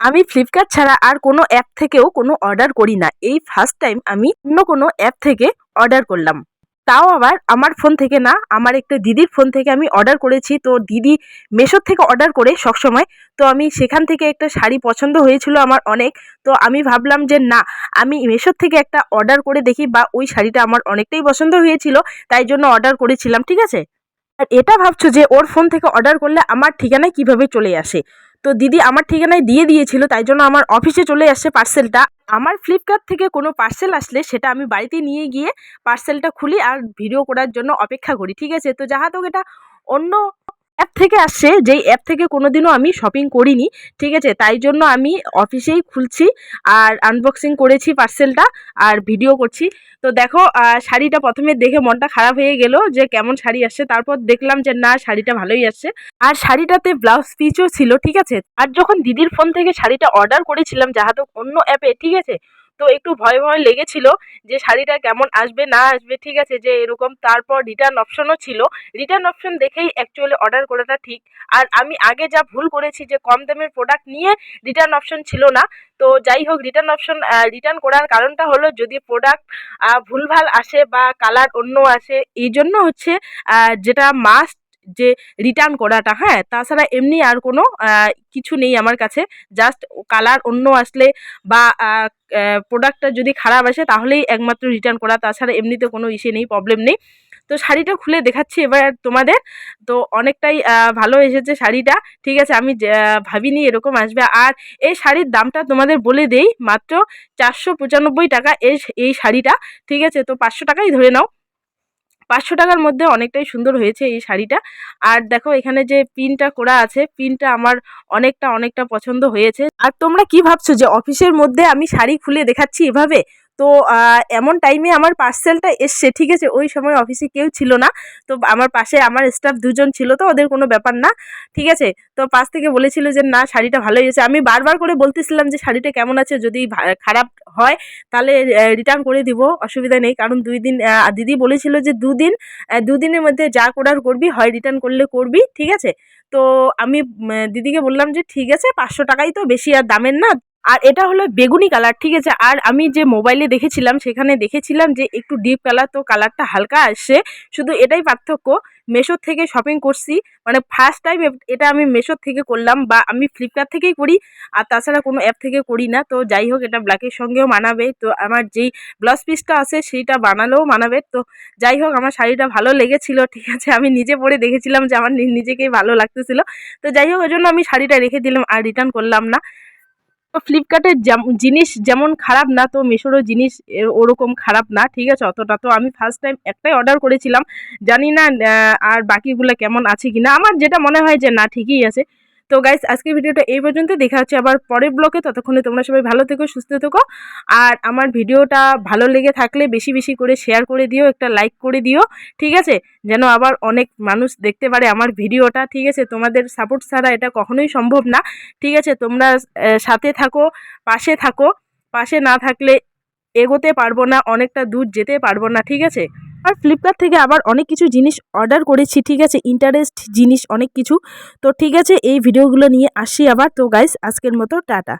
আমি ফ্লিপকার্ট ছাড়া আর কোনো অ্যাপ থেকেও কোনো অর্ডার করি না। এই ফার্স্ট টাইম আমি অন্য কোনো অ্যাপ থেকে অর্ডার করলাম। তাও আবার আমার ফোন থেকে না, আমার একটা দিদির ফোন থেকে আমি অর্ডার করেছি। তো দিদি মেশোর থেকে অর্ডার করে সবসময়। তো আমি সেখান থেকে একটা শাড়ি পছন্দ হয়েছিল আমার অনেক। তো আমি ভাবলাম যে না, আমি মেশোর থেকে একটা অর্ডার করে দেখি বা ওই শাড়িটা আমার অনেকটাই পছন্দ হয়েছিল, তাই জন্য অর্ডার করেছিলাম, ঠিক আছে? আর এটা ভাবছ যে ওর ফোন থেকে অর্ডার করলে আমার ঠিকানায় কীভাবে চলে আসে? তো দিদি আমার ঠিকানায় দিয়ে দিয়েছিল, তাই জন্য আমার অফিসে চলে আসছে পার্সেলটা আমার ফ্লিপকার্ট থেকে কোনো পার্সেল আসলে সেটা আমি বাড়িতে নিয়ে গিয়ে পার্সেলটা খুলি আর ভিডিও করার জন্য অপেক্ষা করি, ঠিক আছে? তো যাহা এটা অন্য অ্যাপ থেকে আসছে যেই অ্যাপ থেকে কোনোদিনও আমি শপিং করিনি, ঠিক আছে? তাই জন্য আমি অফিসেই খুলছি আর আনবক্সিং করেছি পার্সেলটা আর ভিডিও করছি। তো দেখো শাড়িটা প্রথমে দেখে মনটা খারাপ হয়ে গেল যে কেমন শাড়ি আসছে। তারপর দেখলাম যে না, শাড়িটা ভালোই আসছে। আর শাড়িটাতে ব্লাউজ পিচও ছিল, ঠিক আছে? আর যখন দিদির ফোন থেকে শাড়িটা অর্ডার করেছিলাম যাহাতো অন্য অ্যাপে ঠিক আছে? তো একটু ভয় ভয় লেগেছিল যে শাড়িটা কেমন আসবে, না আসবে, ঠিক আছে, যে এরকম। তারপর রিটার্ন অপশনও ছিল। রিটার্ন অপশন দেখেই অ্যাকচুয়ালি অর্ডার করাটা ঠিক। আর আমি আগে যা ভুল করেছি যে কম দামের প্রোডাক্ট নিয়ে রিটার্ন অপশন ছিল না, তো যাই হোক রিটার্ন অপশন রিটার্ন করার কারণটা হলো যদি প্রোডাক্ট ভুলভাল আসে বা কালার অন্য আসে এই জন্য হচ্ছে যেটা মাস্ট যে রিটার্ন করাটা হ্যাঁ? তাছাড়া এমনি আর কোনো কিছু নেই আমার কাছে। জাস্ট কালার অন্য আসলে বা প্রোডাক্টটা যদি খারাপ আসে তাহলেই একমাত্র রিটার্ন করা। তাছাড়া এমনিতে কোনো ইসে নেই প্রবলেম নেই। তো শাড়িটা খুলে দেখাচ্ছি এবার তোমাদের। তো অনেকটাই ভালো এসেছে শাড়িটা। ঠিক আছে, আমি ভাবিনি এরকম আসবে। আর এই শাড়ির দামটা তোমাদের বলে দেই, মাত্র চারশো পঁচানব্বই টাকা এই এই শাড়িটা। ঠিক আছে, তো পাঁচশো টাকাই ধরে নাও। পাঁচশো টাকার মধ্যে অনেকটাই সুন্দর হয়েছে এই শাড়িটা। আর দেখো, এখানে যে পিনটা করা আছে, পিনটা আমার অনেকটা অনেকটা পছন্দ হয়েছে। আর তোমরা কি ভাবছ যে, অফিসের মধ্যে আমি শাড়ি খুলে দেখাচ্ছি এভাবে? তো এমন টাইমে আমার পার্সেলটা এসছে, ঠিক আছে? ওই সময় অফিসে কেউ ছিল না। তো, আমার পাশে আমার স্টাফ দুজন ছিল, তো ওদের কোনো ব্যাপার না, ঠিক আছে? তো পাশ থেকে বলেছিল যে, না, শাড়িটা ভালোই হয়েছে। আমি বারবার করে বলতেছিলাম যে, শাড়িটা কেমন আছে? যদি খারাপ হয়, তাহলে রিটার্ন করে দিব, অসুবিধা নেই। কারণ দুই দিন দিদি বলেছিল যে দুদিন দুদিনের মধ্যে যা অর্ডার করবি, হয় রিটার্ন করলে করবি। ঠিক আছে? তো আমি দিদিকে বললাম যে, ঠিক আছে, পাঁচশো টাকাই তো বেশি, আর দামের না আর এটা হলো বেগুনি কালার, ঠিক আছে? আর আমি যে মোবাইলে দেখেছিলাম, সেখানে দেখেছিলাম যে একটু ডিপ কালার তো কালারটা হালকা আসছে। শুধু এটাই পার্থক্য মেশোর থেকে শপিং করছি। মানে ফার্স্ট টাইম এটা আমি মেশোর থেকে করলাম বা আমি ফ্লিপকার্ট থেকেই করি। আর তাছাড়া কোনো অ্যাপ থেকে করি না। তো যাই হোক, এটা ব্ল্যাকের সঙ্গেও মানাবে। তো আমার যেই ব্লাউজ পিসটা আছে, সেইটা বানালেও মানাবে। তো যাই হোক, আমার শাড়িটা ভালো লেগেছিল, ঠিক আছে? আমি নিজে পরে দেখেছিলাম যে আমার নিজেকেই ভালো লাগতেছিল। তো যাই হোক ওই জন্য আমি শাড়িটা রেখে দিলাম আর রিটার্ন করলাম না। ফ্লিপকার্টের জিনিস যেমন খারাপ না, তো মিশোরও জিনিস ওরকম খারাপ না, ঠিক আছে? অতটা তো আমি ফার্স্ট টাইম একটাই অর্ডার করেছিলাম। জানি না আর বাকিগুলো কেমন আছে কি না আমার যেটা মনে হয় যে না, ঠিকই আছে। তো গাইস আজকের ভিডিওটা এই পর্যন্ত। দেখা হচ্ছে আবার পরের ব্লকে ততক্ষণে তোমরা সবাই ভালো থেকো, সুস্থ থেকো। আর আমার ভিডিওটা ভালো লেগে থাকলে বেশি বেশি করে শেয়ার করে দিও, একটা লাইক করে দিও, ঠিক আছে? যেন আবার অনেক মানুষ দেখতে পারে আমার ভিডিওটা, ঠিক আছে? তোমাদের সাপোর্ট ছাড়া এটা কখনোই সম্ভব না, ঠিক আছে? তোমরা সাথে থাকো, পাশে থাকো। পাশে না থাকলে এগোতে পারব না, অনেকটা দূর যেতে পারব না, ঠিক আছে? আর ফ্লিপকার্ট থেকে আবার অনেক কিছু জিনিস অর্ডার করেছি, ঠিক আছে? ইন্টারেস্ট জিনিস অনেক কিছু। তো ঠিক আছে, এই ভিডিওগুলো নিয়ে আসি আবার। তো গাইস আজকের মতো, টাটা।